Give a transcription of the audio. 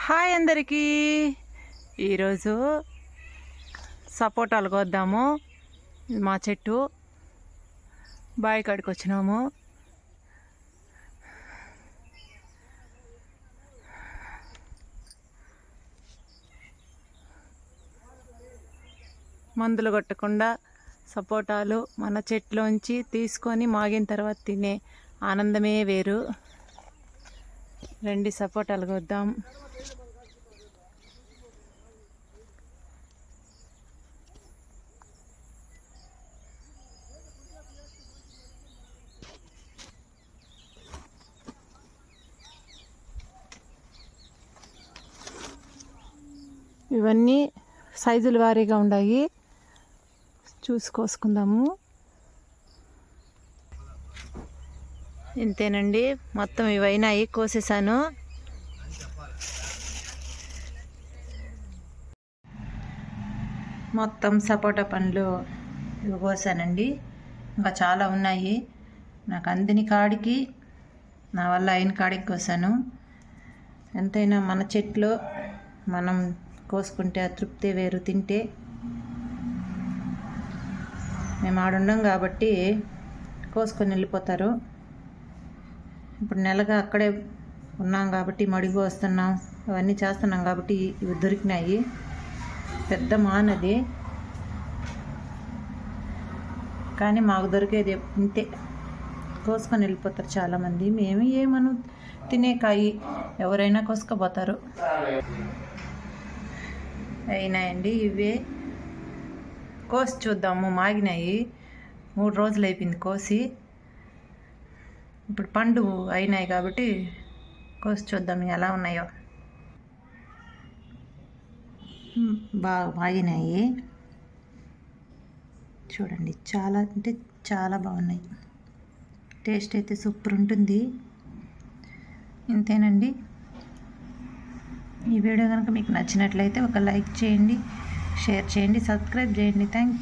Hi అందరికీ. ఈరోజు సపోటాలు కోద్దాము. మా చెట్టు. బావి కాడికి వచ్చినాము. మందులు కొట్టకుండా సపోటాలు మన చెట్లోంచి తీసుకొని మాగిన తర్వాత తినే ఆనందమే వేరు. రెండు సపోటాలు కొద్దాం ఇవన్నీ సైజుల వారీగా ఉన్నాయి చూసి కోసుకుందాము ఇంతేనండి. మొత్తం ఇవైనాయి కోసేసాను. మొత్తం సపోటా పండ్లు ఇవి కోసానండి. ఇంకా చాలా ఉన్నాయి. నాకు అందిని కాడికి నా వల్ల అయిన కాడికి కోసాను. ఎంతైనా మన చెట్లు మనం కోసుకుంటే ఆ తృప్తి వేరు తింటే మేము ఆడుండం కాబట్టి కోసుకొని వెళ్ళిపోతారు. ఇప్పుడు నెలగా అక్కడే ఉన్నాం కాబట్టి మడిగి వస్తున్నాం. అవన్నీ చేస్తున్నాం కాబట్టి ఇవి దొరికినాయి. పెద్ద మానది కానీ మాకు దొరికేది ఇంతే. కోసుకొని వెళ్ళిపోతారు చాలామంది. మేము ఏమను తినే కాయి ఎవరైనా కోసుకుపోతారు అయినాయండి ఇవే. కోసి చూద్దాము మాగినాయి. మూడు రోజులు అయిపోయింది కోసి. ఇప్పుడు పండు అయినాయి కాబట్టి కోసి చూద్దాం ఎలా ఉన్నాయో. బాగా బాగినాయి. చూడండి చాలా అంటే చాలా బాగున్నాయి. టేస్ట్ అయితే సూపర్ ఉంటుంది. ఇంతేనండి. ఈ వీడియో కనుక మీకు నచ్చినట్లయితే ఒక లైక్ చేయండి షేర్ చేయండి సబ్స్క్రైబ్ చేయండి. Thank you.